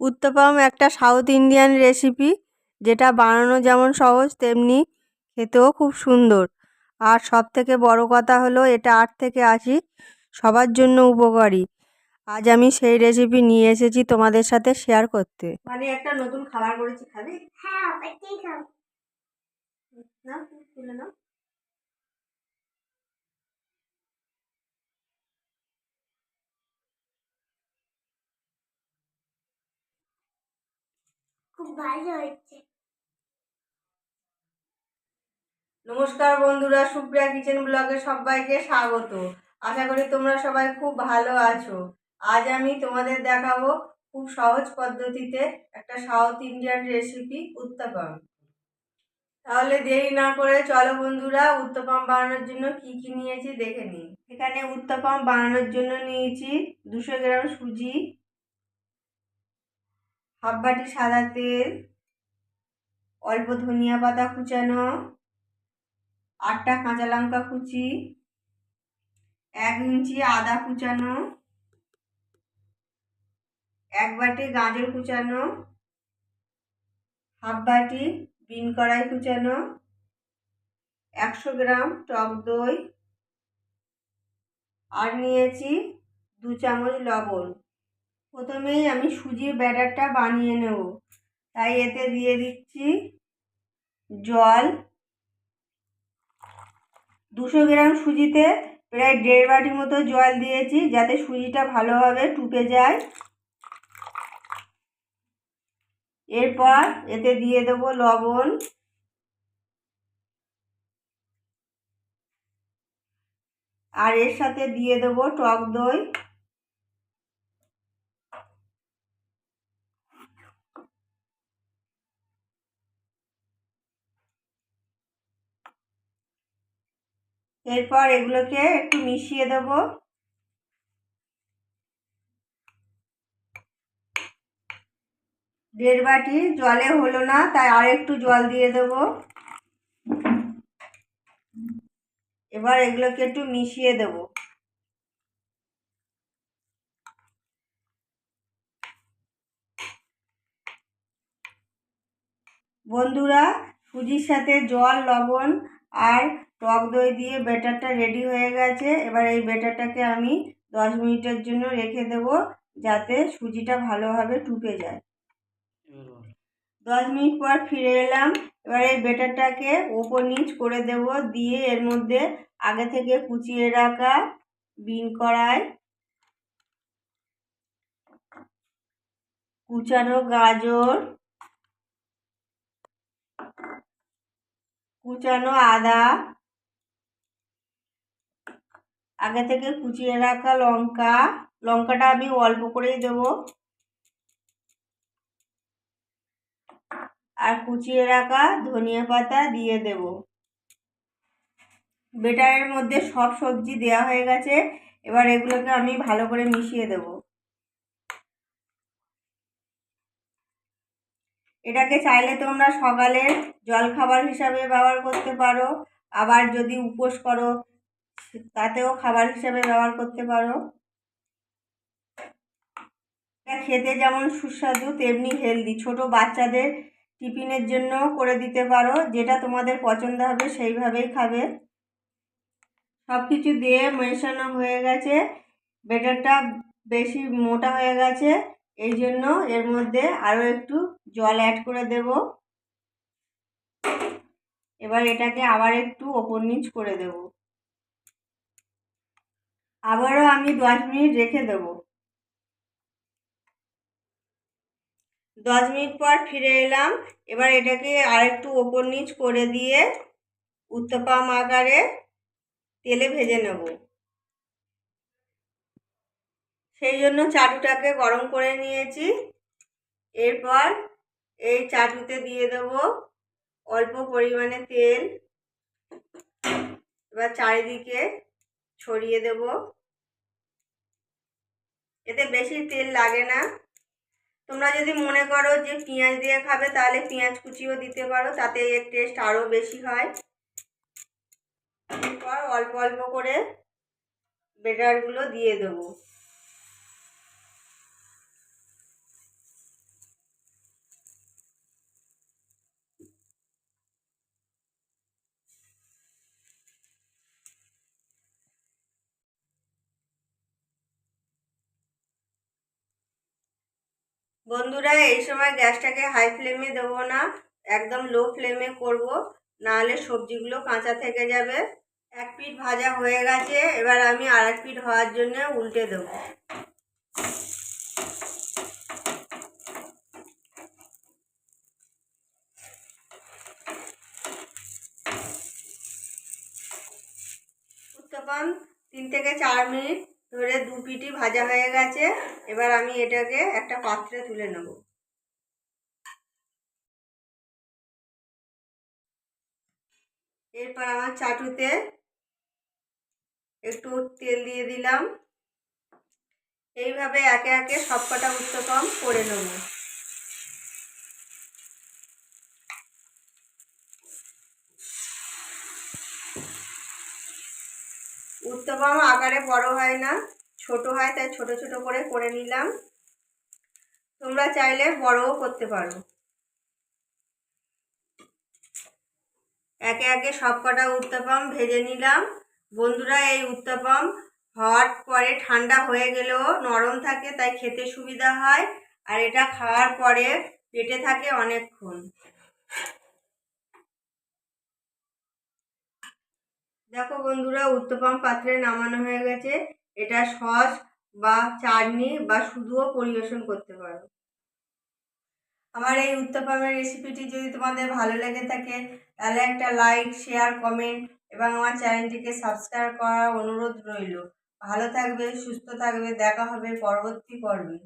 উত্তপম একটা south Indian recipe যেটা বানানো যেমন সহজ তেমনি খেতেও খুব সুন্দর। আর সব থেকে বড় কথা হলো এটা আট থেকে আশি সবার জন্য উপকারী। আজ আমি সেই রেসিপি নিয়ে এসেছি তোমাদের সাথে শেয়ার করতে। মানে একটা নতুন খাবার করেছি খাবি? হ্যাঁ না তুলে নাও। নমস্কার বন্ধুরা, সুপ্রিয়া কিচেন ব্লগে সবাইকে স্বাগত। আশা করি তোমরা সবাই খুব ভালো আছো। আজ আমি তোমাদের দেখাবো খুব সহজ পদ্ধতিতে একটা সাউথ ইন্ডিয়ান রেসিপি উত্তাপাম। তাহলে দেরি না করে চলো বন্ধুরা, উত্তাপাম বানানোর জন্য কি কি নিয়েছি দেখে নিই। এখানে উত্তাপাম বানানোর জন্য নিয়েছি দুশো গ্রাম সুজি হাফ বাটি সাদা তেল, অল্প ধনিয়া পাতা কুচানো, আটটা কাঁচা লঙ্কা কুচি, এক ইঞ্চি আদা কুচানো, এক বাটি গাজর কুচানো হাফ বাটি বিন কড়াই কুচানো, একশো গ্রাম টক দই, আর নিয়েছি দু চামচ লবণ। প্রথমেই আমি সুজির ব্যাটারটা বানিয়ে নেব। তাই এতে দিয়ে দিচ্ছি জল। দুশো গ্রাম সুজিতে প্রায় দেড় বাটি মতো জল দিয়েছি যাতে সুজিটা ভালোভাবে টুকে যায়। এরপর এতে দিয়ে দেবো লবণ। আর এর সাথে দিয়ে দেবো টক দই। এরপর এগুলোকে একটু মিশিয়ে দেব। দেড় বাটি, জলে হলো না, তাই আর একটু জল দিয়ে দেব। এবার এগুলোকে একটু মিশিয়ে দেব। বন্ধুরা, সুজির সাথে জল, লবণ আর টক দই দিয়ে ব্যাটারটা রেডি হয়ে গেছে। এবার এই ব্যাটারটাকে আমি দশ মিনিটের জন্য রেখে দেব যাতে সুজিটা ভালোভাবে টুকে যায়। দশ মিনিট পর ফিরে এলাম। এবার এই ব্যাটারটাকে ওপর নিচ করে দেব। দিয়ে এর মধ্যে আগে থেকে কুচিয়ে রাখা বিন কড়াই, কুচানো গাজর, কুচানো আদা আগে থেকে কুচিয়ে রাখা লঙ্কা, লঙ্কাটা আমি অল্প করেই দেব। আর কুচিয়ে রাখা ধনিয়া পাতা দিয়ে দেব। বেটারের মধ্যে সব সবজি দেওয়া হয়ে গেছে, এবার এগুলোকে আমি ভালো করে মিশিয়ে দেব। এটাকে চাইলে তোমরা সকালের জলখাবার হিসাবে ব্যবহার করতে পারো, আবার যদি উপোস করো তাতেও খাবার হিসাবে ব্যবহার করতে পারো। খেতে যেমন সুস্বাদু, তেমনি হেলদি ছোট বাচ্চাদের টিফিনের জন্য করে দিতে পারো, যেটা তোমাদের পছন্দ হবে সেইভাবেই খাবে। সব কিছু দিয়ে মেশানো হয়ে গেছে। বেটারটা বেশি মোটা হয়ে গেছে এই জন্য এর মধ্যে আরও একটু জল অ্যাড করে দেব। এবার এটাকে আবার একটু ওপর নিচ করে দেব। আবারও আমি দশ মিনিট রেখে দেব। দশ মিনিট পর ফিরে এলাম। এবার এটাকে আরেকটু ওপর নিচ করে দিয়ে উত্তপাম আকারে তেলে ভেজে নেব। সেই জন্য চাটুটাকে গরম করে নিয়েছি। এরপর এই চাটুতে দিয়ে দেব অল্প পরিমাণে তেল। এবার চারিদিকে ছড়িয়ে দেব। এতে বেশি তেল লাগে না। তোমরা যদি মনে করো যে পেঁয়াজ দিয়ে খাবে, তাহলে পেঁয়াজ কুচিও দিতে পারো, তাতে এর টেস্ট আরও বেশি হয়। অল্প অল্প করে বেটারগুলো দিয়ে দেবো। বন্ধুরা, এই সময় গ্যাসটাকে হাই ফ্লেমে দেবো না, একদম লো ফ্লেমে করব। নাহলে সবজিগুলো কাঁচা থেকে যাবে। এক পিঠ ভাজা হয়ে গেছে, এবার আমি আর এক পিঠ হওয়ার জন্য উল্টে দেবো। উত্তপম, তিন থেকে চার মিনিট ধরে দু পিটি ভাজা হয়ে গেছে। এবার আমি এটাকে একটা পাত্রে তুলে নেব। এরপর আমার চাটুতে একটু তেল দিয়ে দিলাম। এইভাবে একে একে সবকটা উত্তপম করে নেব। উত্তপম আকারে বড় হয় না, ছোট হয়, তাই ছোট ছোট করে করে নিলাম। তোমরা চাইলে বড়ও করতে পারো। একে একে সব কটা উত্তাপাম ভেজে নিলাম। বন্ধুরা, এই উত্তাপাম হওয়ার পরে ঠান্ডা হয়ে গেলেও নরম থাকে, তাই খেতে সুবিধা হয়। আর এটা খাওয়ার পরে পেটে থাকে অনেকক্ষণ। দেখো বন্ধুরা, উত্তপম পাত্রে নামানো হয়ে গেছে। এটা সস বা চাটনি বা শুধুও পরিবেশন করতে পারো। আমার এই উত্তপমের রেসিপিটি যদি তোমাদের ভালো লেগে থাকে, তাহলে একটা লাইক শেয়ার কমেন্ট এবং আমার চ্যানেলটিকে সাবস্ক্রাইব করার অনুরোধ রইল। ভালো থাকবে, সুস্থ থাকবে, দেখা হবে পরবর্তী পর্বে।